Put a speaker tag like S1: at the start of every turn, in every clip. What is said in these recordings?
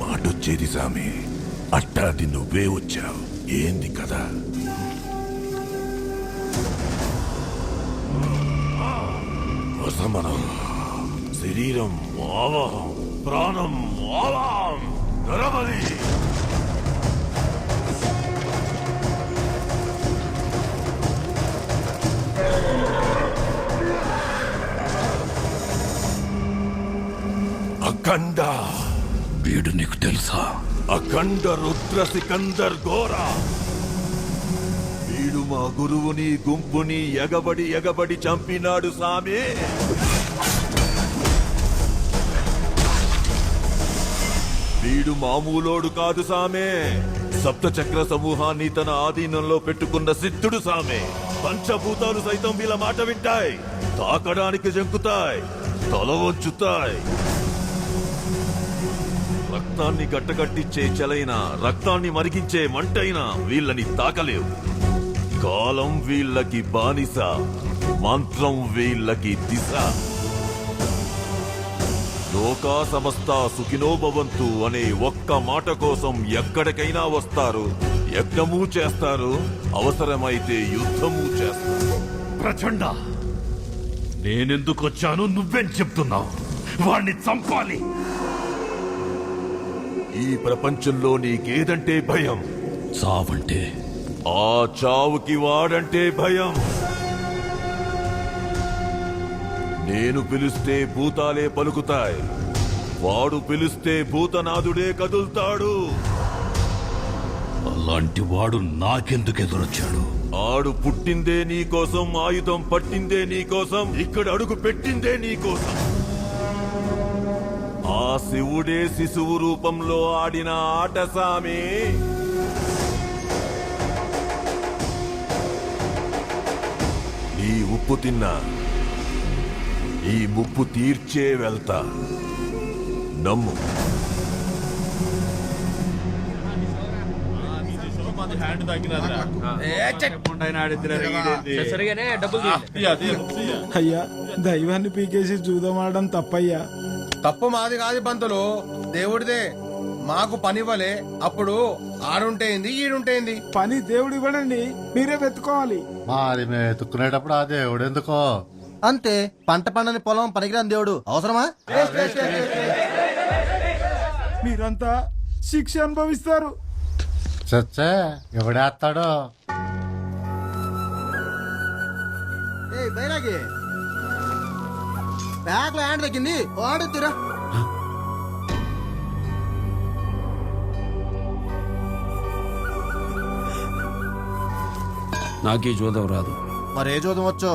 S1: మాటొచ్చేది సామి. అట్టాది నువ్వే వచ్చావు. ఏంది కదా వసమనం శరీరం ఆవాహం ప్రాణం ఆవాహం నరబలి
S2: తెలుసా?
S1: అఖండ రుద్ర సికందర్ ఘోరా. వీడు మా గురువుని గుంపుని ఎగబడి ఎగబడి చంపినాడు సామి. వీడు మామూలోడు కాదు సామే. సప్తచక్ర సమూహాన్ని తన ఆధీనంలో పెట్టుకున్న సిద్ధుడు సామే. పంచభూతాలు సైతం వీళ్ళ మాట వింటాయి. తాకడానికి జంకుతాయి. తల వంచుతాయి. రక్తాన్ని గట్టగట్టించే చెలైన రక్తాన్ని మరిగించే మంటైనా వీళ్ళని తాకలేవు. కాలం వీళ్ళకి బానిస మంత్రం వీళ్ళకి దిశ. లోకా సమస్త సుఖినో భవంతు అనే ఒక్క మాట కోసం ఎక్కడికైనా వస్తారు. యజ్ఞము చేస్తారు అవసరమైతే యుద్ధము చేస్తారు.
S2: ప్రచండ నేనెందుకు వచ్చాను నువ్వేం చెప్తున్నావు? వాణ్ణి చంపాలి
S1: ఈ ప్రపంచంలో నీకేదంటే భయం?
S2: చావంటే?
S1: ఆ చావుకి వాడంటే భయం. నేను పిలిస్తే భూతాలే పలుకుతాయి. వాడు పిలిస్తే భూతనాథుడే కదులుతాడు.
S2: అలాంటి వాడు నాకెందుకు ఎదురొచ్చాడు?
S1: ఆడు పుట్టిందే నీ కోసం ఆయుధం పట్టిందే నీ కోసం ఇక్కడ అడుగు పెట్టిందే నీ ఆ శివుడే శిశువు రూపంలో ఆడిన ఆట సామి. నీ ఉప్పు తిన్నా ఈ ముప్పు తీర్చే వెళ్తా. నమ్ము.
S3: అయ్యా దైవాన్ని పీకేసి చూదమాడడం తప్పయ్యా.
S4: తప్పు మాది కాదు పంతులు. దేవుడిదే. మాకు పనివ్వలే. అప్పుడు ఆడుంటేంది ఈడుంటేంది?
S3: పని దేవుడు ఇవ్వడండి. మీరే వెతుకోవాలి
S5: మరి మేము ఎత్తుక్కునేటప్పుడు ఆ దేవుడు ఎందుకో?
S6: అంతే. పంట పండని పొలం పనికిరాని దేవుడు. అవసరమా?
S3: మీరంతా శిక్ష అనుభవిస్తారు.
S5: చచ్చే ఎవడేస్తాడో?
S6: ఏ బైరాగి. బ్యాగ్లో హ్యాండ్ తగ్గింది. వాడుతురా
S7: నాకీ జూదం రాదు.
S6: మరే చూద్దాం వచ్చో?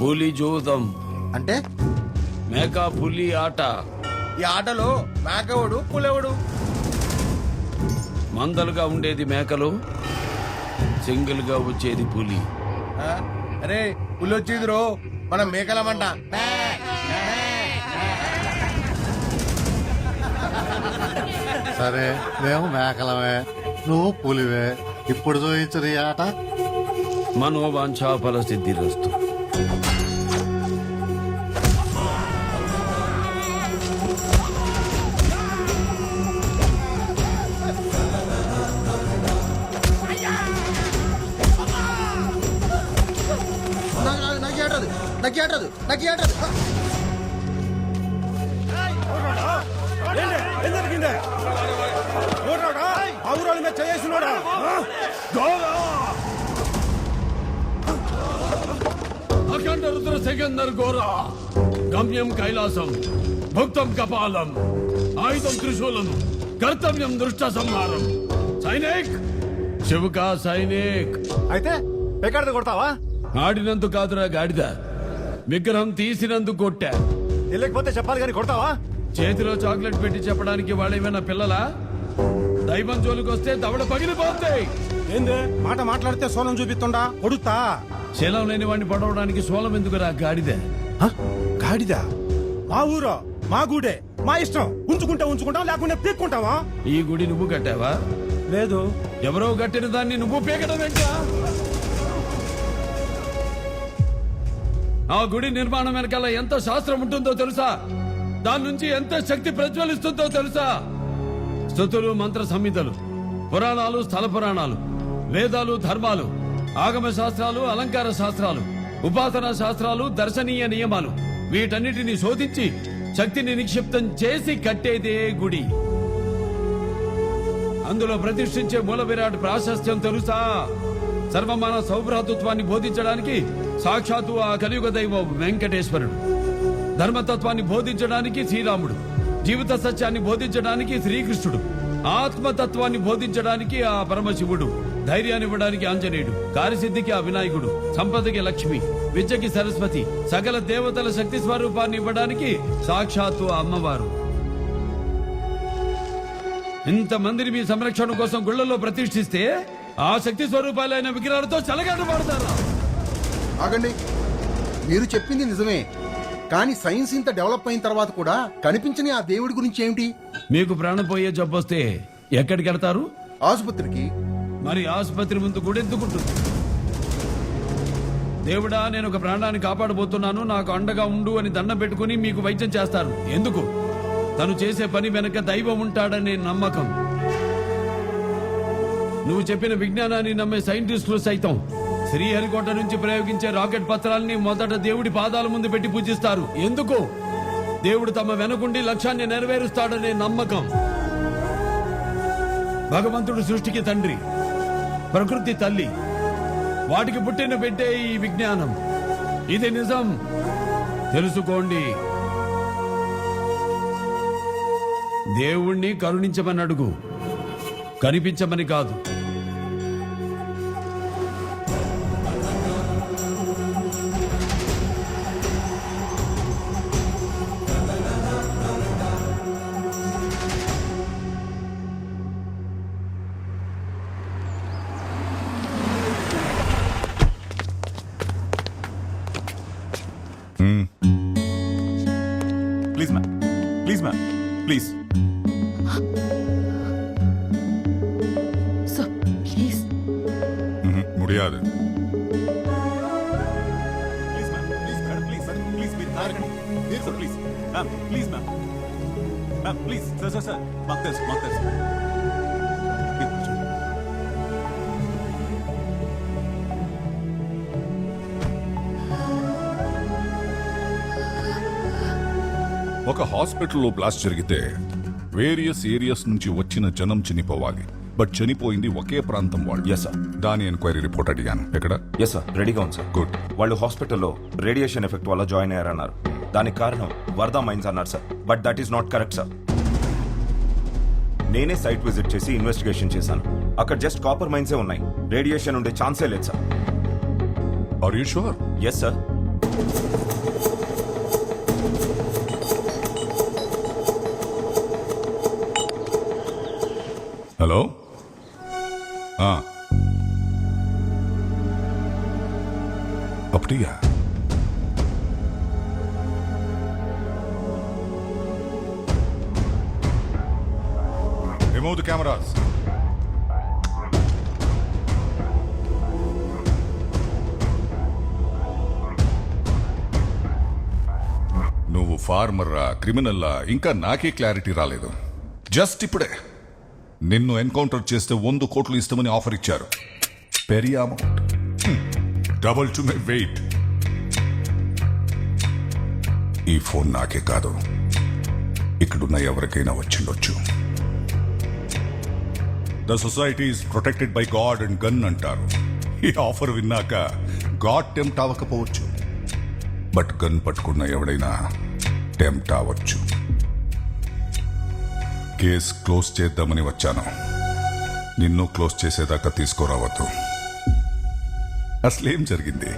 S7: పులి జూదం.
S6: అంటే?
S7: మేకా పులి ఆట.
S4: ఈ ఆటలో మేకవుడు పులవుడు?
S7: మందలుగా ఉండేది మేకలు సింగిల్గా వచ్చేది పులి?
S4: అరే పుల్లొచ్చింది రో మనం మేకలమంట.
S5: సరే మేము మేకలమే. నువ్వు పులివే. ఇప్పుడు చూయించరు ఈ ఆట.
S7: మనోవాంఛాఫల సిద్ధిరస్తు.
S6: ఏటదు నాకు ఏటదు నాకు ఏటదు
S7: అఖండ రుద్ర సెకందర్ గోరా. గమ్యం కైలాసం భక్తం కపాలం ఆయుధం త్రిశూలం కర్తవ్యం దృష్ట సంహారం. సైనిక్! శివకా సైనిక్!
S8: అయితే ఎక్కడ కొడతావా?
S7: ఆడినందుకు కాదురా గాడిద. విగ్రహం తీసినందుకు కొట్టా
S8: వెళ్ళకపోతే చెప్పాలి కానీ కొడతావా?
S7: చేతిలో చాక్లెట్ పెట్టి చెప్పడానికి వాళ్ళేమైనా పిల్లలా? దైవం జోలికి వస్తే దవడ పగిలిపోతాయి
S8: ఏంది? మాట మాట్లాడితే సోనం చూపిస్తుండా? కొడుతా.
S7: శీలం లేని వాడిని పడవడానికి సోలం ఎందుకురా? గాడిద.
S8: గాడిదా? మా ఊరో మా గూడే మా ఇష్టం. ఉంచుకుంటే ఉంచుకుంటాం లేకుంటే పీక్కుంటావా?
S7: ఈ గుడి నువ్వు కట్టావా?
S8: లేదు.
S7: ఎవరో కట్టిన దాన్ని నువ్వు పీకడం ఏంటా ఆ గుడి నిర్మాణం వెనకాల ఎంత శాస్త్రం ఉంటుందో తెలుసా? దాని నుంచి ఎంత శక్తి ప్రజ్వలిస్తుందో తెలుసా? స్థుతులు మంత్ర సంహితలు పురాణాలు స్థల పురాణాలు వేదాలు ధర్మాలు ఆగమ శాస్త్రాలు అలంకార శాస్త్రాలు ఉపాసనా శాస్త్రాలు దర్శనీయ నియమాలు వీటన్నిటిని శోధించి శక్తిని నిక్షిప్తం చేసి కట్టేదే గుడి. అందులో ప్రతిష్ఠించే మూల విరాట్ ప్రాశస్త్యం తెలుసా? సర్వమాన సౌభ్రాతృత్వాన్ని బోధించడానికి సాక్షాత్తు ఆ కలియుగ దైవం వెంకటేశ్వరుడు. ధర్మతత్వాన్ని బోధించడానికి శ్రీరాముడు జీవిత సత్యాన్ని బోధించడానికి శ్రీకృష్ణుడు ఆత్మతత్వాన్ని బోధించడానికి ఆ పరమశివుడు ధైర్యాన్ని ఇవ్వడానికి ఆంజనేయుడు కార్యసిద్ధికి ఆ వినాయకుడు సంపదకి లక్ష్మి విద్యకి సరస్వతి సకల దేవతల శక్తి స్వరూపాన్ని ఇవ్వడానికి సాక్షాత్తు అమ్మవారు. ఇంతమందిని మీ సంరక్షణ కోసం గుళ్ళలో ప్రతిష్ఠిస్తే ఆ శక్తి స్వరూపాలైన విగ్రహాలతో చలగాట పడతారా?
S6: ఆగండి. మీరు చెప్పింది నిజమే. కానీ సైన్స్ ఇంత డెవలప్ అయిన తర్వాత కూడా కనిపించని ఆ దేవుడి గురించి ఏమిటి?
S7: మీకు ప్రాణం పోయే జబ్బొస్తే ఎక్కడికి వెళ్తారు?
S6: ఆసుపత్రికి.
S7: మరి ఆసుపత్రి ముందు కూడా ఎందుకుంటుంది దేవుడా నేను ఒక ప్రాణాన్ని కాపాడబోతున్నాను. నాకు అండగా ఉండు అని దండం పెట్టుకుని మీకు వైద్యం చేస్తారు ఎందుకు? తను చేసే పని వెనక దైవం ఉంటాడనే నమ్మకం. నువ్వు చెప్పిన విజ్ఞానాన్ని నమ్మే సైంటిస్టులు సైతం శ్రీహరికోట నుంచి ప్రయోగించే రాకెట్ పత్రాల్ని మొదట దేవుడి పాదాల ముందు పెట్టి పూజిస్తారు. ఎందుకు? దేవుడు తమ వెనకుండి లక్ష్యాన్ని నెరవేరుస్తాడనే నమ్మకం. భగవంతుడు సృష్టికి తండ్రి ప్రకృతి తల్లి. వాటికి పుట్టిన పెట్టే ఈ విజ్ఞానం. ఇది నిజం. తెలుసుకోండి. దేవుణ్ణి కరుణించమని అడుగు. కనిపించమని కాదు.
S9: Please ma'am. Please ma'am. Please.
S10: Sir please.
S9: ముడియాదు. Please ma'am. Please madam please sir. Please మీరు కారకండి మీరు sir please. Ma'am please ma'am. Ma'am please. Sir sir sir. మాకు తెలుసు మాకు తెలుసు.
S11: ఒక హాస్పిటల్లో బ్లాస్ట్ జరిగితే వేరియస్ ఏరియాస్ నుంచి వచ్చిన జనం చనిపోవాలి. బట్ చనిపోయింది ఒకే ప్రాంతం వాళ్ళు.
S9: ఎస్ సార్
S11: దాని ఎంక్వైరీ రిపోర్ట్ అడిగాను. ఎక్కడ?
S9: ఎస్ సార్ రెడీగా ఉంది సార్
S11: గుడ్
S9: వాళ్ళు హాస్పిటల్లో రేడియేషన్ ఎఫెక్ట్ వల్ల జాయిన్ అయ్యారన్నారు. దానికి కారణం వర్ధా మైన్స్ అన్నారు sir but that is not correct sir నేనే సైట్ విజిట్ చేసి ఇన్వెస్టిగేషన్ చేశాను. అక్కడ జస్ట్ కాపర్ మైన్సే ఉన్నాయి. రేడియేషన్ ఉండే ఛాన్సే లేదు sir
S11: are you sure
S9: yes sir
S11: hello ఆ. அப்படியா Remove the cameras. నువ్వు ఫార్మర్రా క్రిమినల్లా ఇంకా నాకే క్లారిటీ రాలేదు జస్ట్ ఇప్పుడే నిన్ను ఎన్కౌంటర్ చేస్తే వంద కోట్లు ఇస్తామని ఆఫర్ ఇచ్చారు. Peri amount double to my wait ఈ ఫోన్ నాకే కాదు. ఇక్కడున్న ఎవరికైనా వచ్చిండొచ్చు. The society is protected by God and gun అంటారు. ఈ ఆఫర్ విన్నాక గాడ్ టెంప్ట్ అవ్వకపోవచ్చు. బట్ గన్ పట్టుకున్న ఎవడైనా టెంప్ట్ అవ్వచ్చు. కేస్ క్లోజ్ చేద్దామని వచ్చాను. నిన్ను క్లోజ్ చేసేదాకా తీసుకురావద్దు. అసలేం జరిగింది?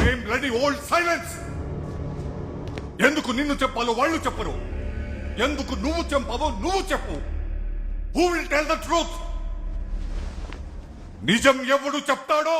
S11: సేమ్ రెడీ ఓల్డ్ సైలెన్స్ ఎందుకు నిన్ను చెప్పాలో వాళ్ళు చెప్పరు. ఎందుకు నువ్వు చెప్పావో నువ్వు చెప్పు. Who will tell the truth నిజం ఎవడు చెప్తాడో?